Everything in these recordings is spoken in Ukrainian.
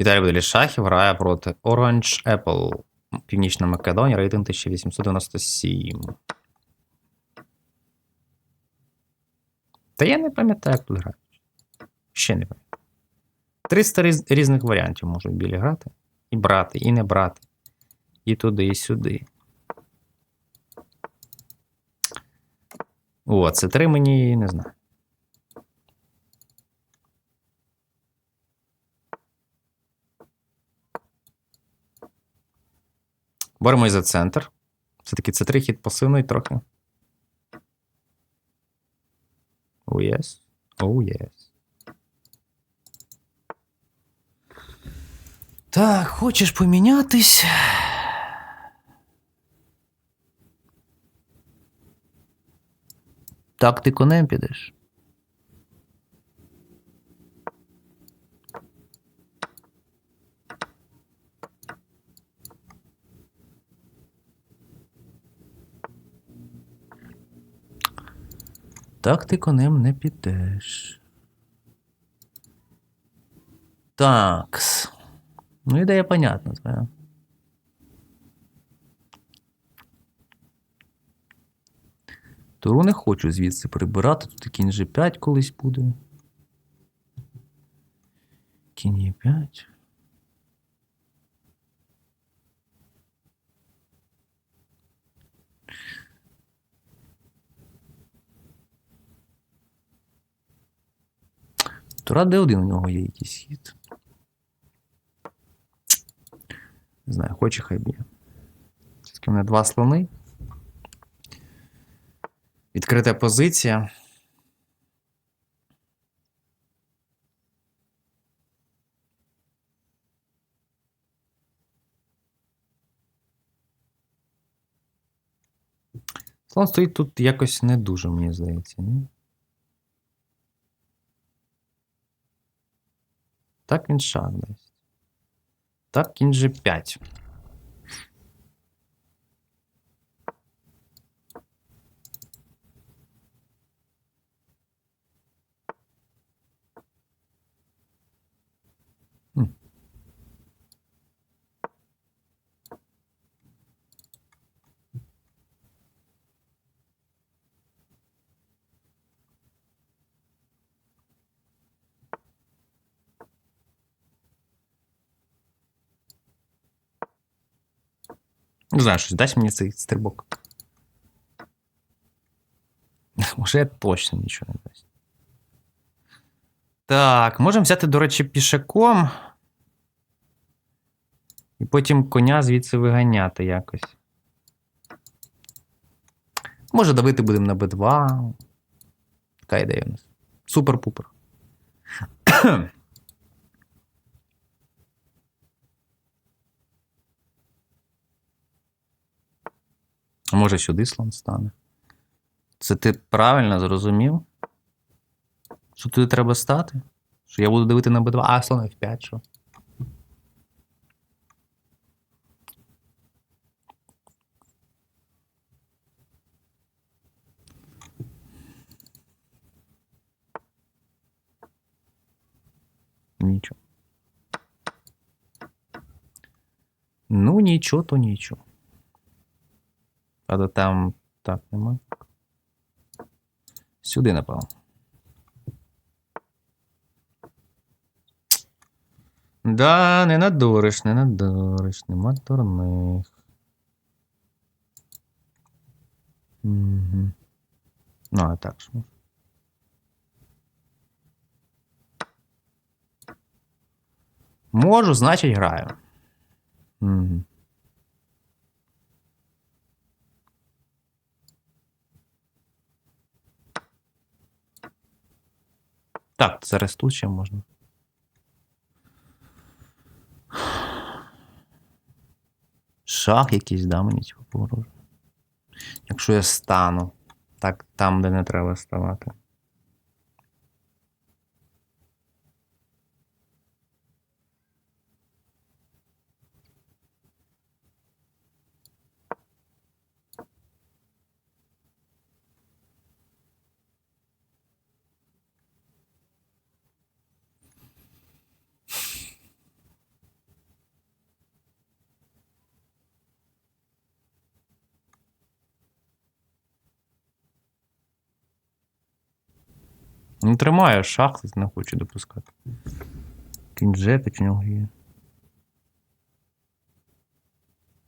Віталій Буделі Шахів грає проти Orange Apple. Північна Македонія, рейтинг 1897. Та я не пам'ятаю, як тут грають. Ще не пам'ятаю. 300 різ- різних варіантів можуть білі грати. І брати, і не брати. І туди, і сюди. О, це три мені не знаю. Боремось за центр. Все-таки це три хід пасивний трохи. Oh, yes. Oh, yes. Так, хочеш помінятись? Так ти конем підеш. Так ти конем не підеш. Такс. Ну, ідея понятна твоя. Туру не хочу звідси прибирати. Тут кінь G5 колись буде. Кінь Е5. Тура Д1 у нього є якийсь хід. Не знаю, хоче хай б'є. Все-таки в мене два слони. Відкрита позиція. Слон стоїть тут якось не дуже, мені здається, ні? Так він дасть. Так, кінь же 5. Не знаю, щось дасть мені цей стрибок. Уже точно нічого не дасть. Так, можемо взяти, до речі, пішаком. І потім коня звідси виганяти якось. Може, давити будемо на Б2. Така ідея у нас. Супер-пупер. Може, сюди слон стане. Це ти правильно зрозумів? Що туди треба стати? Що я буду дивити на Б2, а слон F5, що? Нічого. Ну, нічого, то нічого. Правда, там так нема. Сюди, напевно. Да, не надуриш, не надуриш, нема дурних. Угу. Ну, а так ж. Можу, значить граю. Угу. Так, зараз тут ще можна. Шах якийсь, да, мені цього погрожує. Якщо я стану, так там, де не треба ставати. Не тримає шахти, не хочу допускати. Кінжепить у нього є.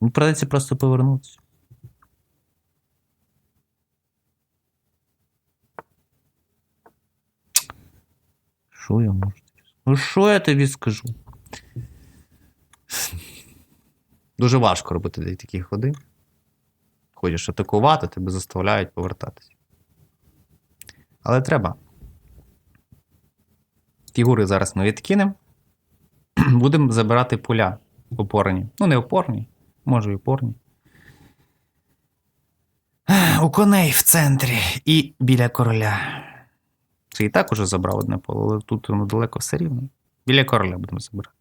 Ну, придеться просто повернутися. Що я можу? Ну, що я тобі скажу? Дуже важко робити такі ходи. Хочеш атакувати, тебе заставляють повертатися. Але треба. Фігури зараз ми відкинемо. Будемо забирати поля опорні. Ну, не опорні, може і опорні. У коней в центрі і біля короля. Це і так уже забрав одне поле, але тут воно далеко все рівно. Біля короля будемо забирати.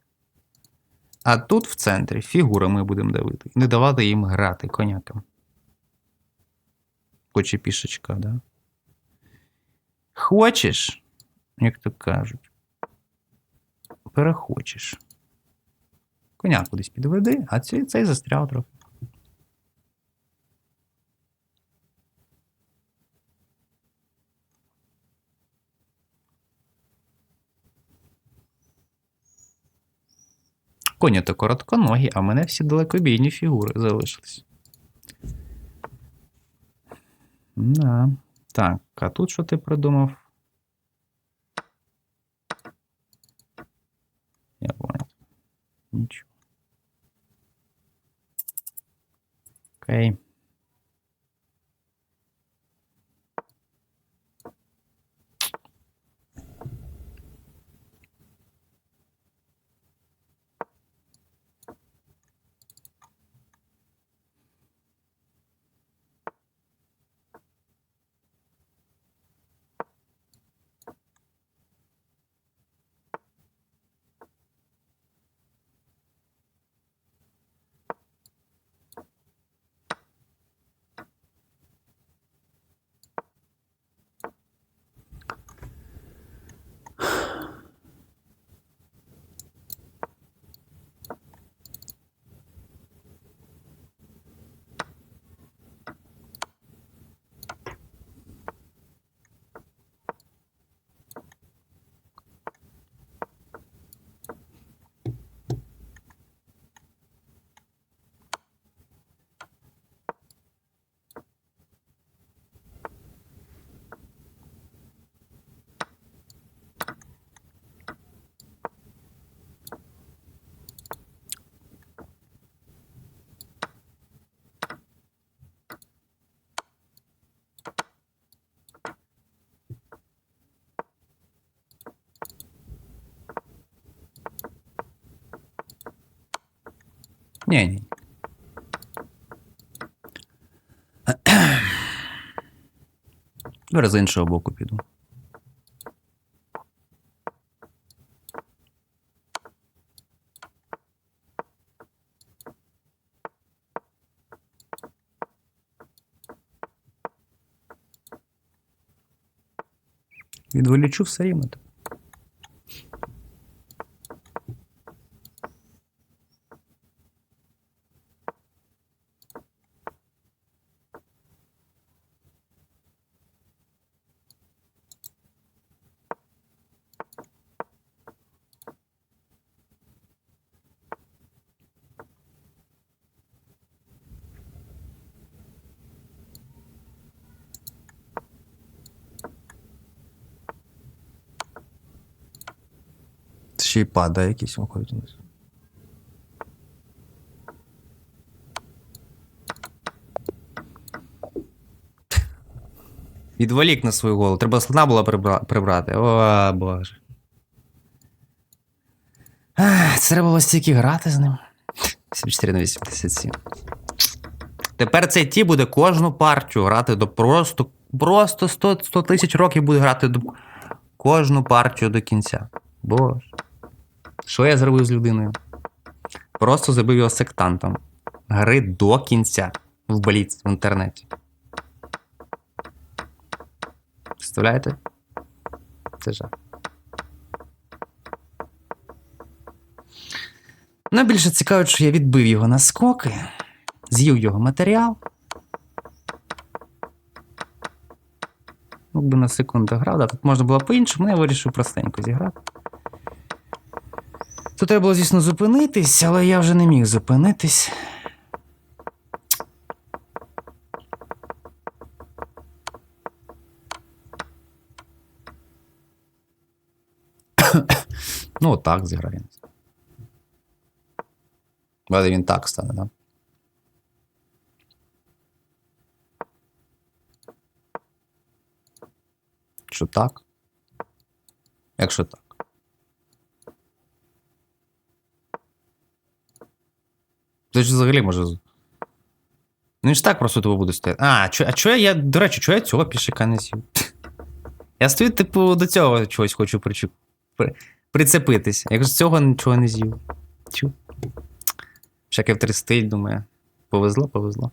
А тут в центрі фігурами будемо давити. І не давати їм грати конякам. Хоче пішечка, да? Хочеш, як то кажуть, перехочеш. Коня кудись підведи, а цей, цей застряв трохи. Коні то коротконогі, а мене всі далекобійні фігури залишились. Да. Так, а тут що ти придумав? Я понял. Ничего. Окей. Ні. Зараз з іншого боку піду. Відволічу все рівно. Ще й падає якийсь виходить у. Відволік на свою голову. Треба слона було прибра- прибрати. О, боже. Ах, Це треба було стільки грати з ним. 74 на 87. Тепер цей ті буде кожну партію грати до просто. Просто 100 100 тисяч років буде грати до кожну партію до кінця. Боже. Що я зробив з людиною? Просто зробив його сектантом. Гри до кінця в Бліц в інтернеті. Представляєте? Це жах. Найбільше цікавить, що я відбив його на скоки, з'їв його матеріал. Ну, рахунок би на секунду грав. Да, тут можна було по-іншому, але я вирішив простенько зіграти. Тут треба було, звісно, зупинитись, але я вже не міг зупинитись. ну, отак зіграємо. Але він так стане, да? Що так? Якщо так. Це ж взагалі може. Ну, він ж так просто тебе буде стояти. А, чо, а чого я, до речі, чого я цього пішика не сів? Я стою, типу, до цього чогось хочу причу... при... прицепитися. Я з цього нічого не з'їв. Чу. Всяке втрестить, думаю. Повезло, повезло.